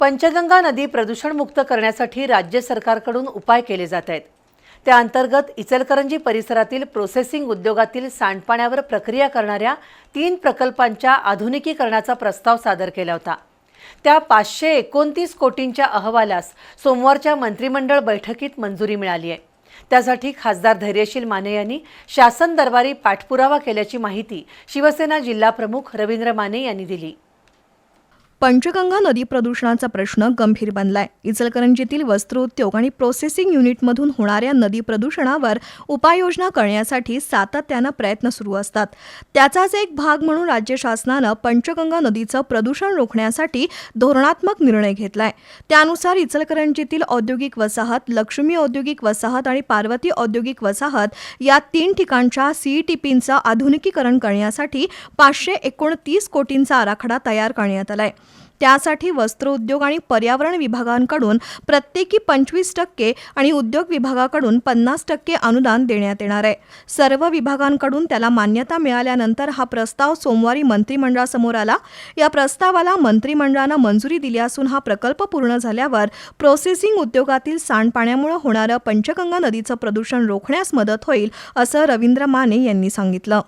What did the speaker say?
पंचगंगा नदी प्रदूषणमुक्त करण्यासाठी राज्य सरकारकडून उपाय केले जात आहेत. त्याअंतर्गत इचलकरंजी परिसरातील प्रोसेसिंग उद्योगातील सांडपाण्यावर प्रक्रिया करणाऱ्या तीन प्रकल्पांच्या आधुनिकीकरणाचा प्रस्ताव सादर केला होता. त्या पाचशे एकोणतीस कोटींच्या अहवालास सोमवारच्या मंत्रिमंडळ बैठकीत मंजुरी मिळाली आहे. त्यासाठी खासदार धैर्यशील माने यांनी शासन दरबारी पाठपुरावा केल्याची माहिती शिवसेना जिल्हाप्रमुख रवींद्र माने यांनी दिली. पंचगंगा नदी प्रदूषणाचा प्रश्न गंभीर बनलाय. इचलकरंजीतील वस्त्रोद्योग आणि प्रोसेसिंग युनिटमधून होणाऱ्या नदी प्रदूषणावर उपाययोजना करण्यासाठी सातत्यानं प्रयत्न सुरू असतात. त्याचाच एक भाग म्हणून राज्य शासनानं पंचगंगा नदीचं प्रदूषण रोखण्यासाठी धोरणात्मक निर्णय घेतलाय. त्यानुसार इचलकरंजीतील औद्योगिक वसाहत लक्ष्मी औद्योगिक वसाहत आणि पार्वती औद्योगिक वसाहत या तीन ठिकाणच्या सीईटीपींचं आधुनिकीकरण करण्यासाठी पाचशे एकोणतीस कोटींचा आराखडा तयार करण्यात आलाय. त्यासाठी वस्त्रोद्योग आणि पर्यावरण विभागांकडून प्रत्येकी पंचवीस टक्के आणि उद्योग विभागाकडून पन्नास टक्के अनुदान देण्यात येणार आहे. सर्व विभागांकडून त्याला मान्यता मिळाल्यानंतर हा प्रस्ताव सोमवारी मंत्रिमंडळासमोर आला. या प्रस्तावाला मंत्रिमंडळानं मंजुरी दिली असून हा प्रकल्प पूर्ण झाल्यावर प्रोसेसिंग उद्योगातील सांडपाण्यामुळे होणारं पंचगंगा नदीचं प्रदूषण रोखण्यास मदत होईल असं रवींद्र माने यांनी सांगितलं.